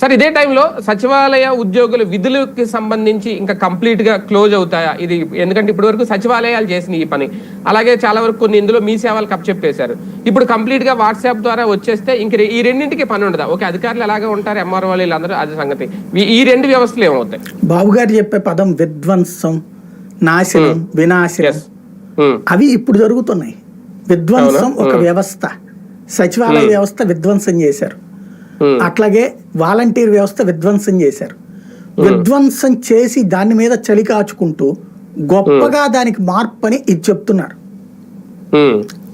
Sir ఇదే టైంలో సచివాలయ ఉద్యోగుల విధులకి సంబంధించి ఇంకా కంప్లీట్గా క్లోజ్ అవుతాయా? ఇది ఎందుకంటే ఇప్పటి వరకు సచివాలయాలు చేసిన ఈ పని. అలాగే చాలా వరకు కొన్ని ఇందులో మీ సేవలు కప్పచెప్పేశారు ఇప్పుడు కంప్లీట్గా వాట్సాప్ ద్వారా వచ్చేస్తే ఇంక ఈ రెండింటికి పని ఉండదా? ఓకే అధికారులు ఎలాగే ఉంటారు ఎంఆర్ఓ వీళ్ళందరూ అది సంగతి. ఈ- రెండు వ్యవస్థలు ఏమవుతాయి? బాబు గారు చెప్పే పదం విధ్వంసం నాశనం వినాశనం. అవి ఇప్పుడు జరుగుతున్నాయి. విధ్వంసం ఒక వ్యవస్థ. సచివాలయ వ్యవస్థ విధ్వంసం చేశారు. అట్లాగే వాలంటీర్ వ్యవస్థ విధ్వంసం చేశారు. విధ్వంసం చేసి దాని మీద చలి కాచుకుంటూ గొప్పగా దానికి మార్పు అని ఇది చెప్తున్నారు.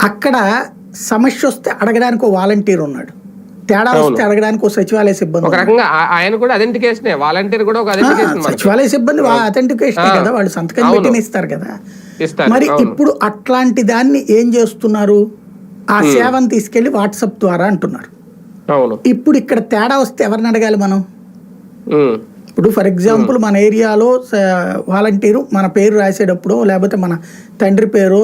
అక్కడ సమస్య వస్తే అడగడానికి ఒక వాలంటీర్ ఉన్నాడు. తేడా వస్తే అడగడానికి ఒక సచివాలయ సిబ్బంది ఒక. రకంగా ఆయన కూడా అథెంటికేషన్ వాలంటీర్ కూడా ఒక సచివాలయ సిబ్బంది అథెంటికేషన్ కదా? వాళ్ళు సంతకం. పెట్టిన ఇస్తారు కదా? మరి. ఇప్పుడు అట్లాంటి దాన్ని ఏం చేస్తున్నారు? ఆ సేవను తీసుకెళ్ళి వాట్సాప్ ద్వారా అంటున్నారు. అవును. ఇప్పుడు ఇక్కడ తేడా వస్తే ఎవరిని అడగాలి మనం. ఇప్పుడు ఫర్ ఎగ్జాంపుల్ మన ఏరియాలో వాలంటీరు మన పేరు రాసేటప్పుడు లేకపోతే మన తండ్రి పేరు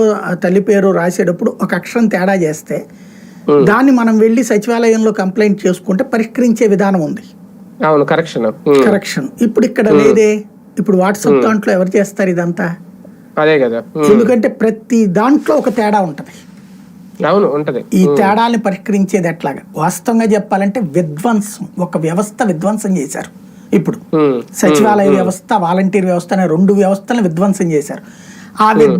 తల్లి పేరు రాసేటప్పుడు ఒక అక్షరం తేడా చేస్తే దాన్ని మనం వెళ్ళి సచివాలయంలో కంప్లైంట్ చేసుకుంటే పరిష్కరించే విధానం ఉంది. అవును కరెక్షన్. కరెక్షన్. ఇప్పుడు ఇక్కడ లేదే? ఇప్పుడు వాట్సాప్ దాంట్లో ఎవరు చేస్తారు ఇదంతా? అదే కదా. ఎందుకంటే ప్రతి దాంట్లో ఒక తేడా ఉంటది. అవును ఉంటది. ఈ తేడాల్ని పరిష్కరించేది ఎట్లాగా? వాస్తవంగా చెప్పాలంటే విధ్వంసం ఒక వ్యవస్థ విధ్వంసం చేశారు. ఇప్పుడు. సచివాలయ వ్యవస్థ వాలంటీర్ వ్యవస్థ అనే రెండు వ్యవస్థలను విధ్వంసం చేశారు. ఆ విధ్వ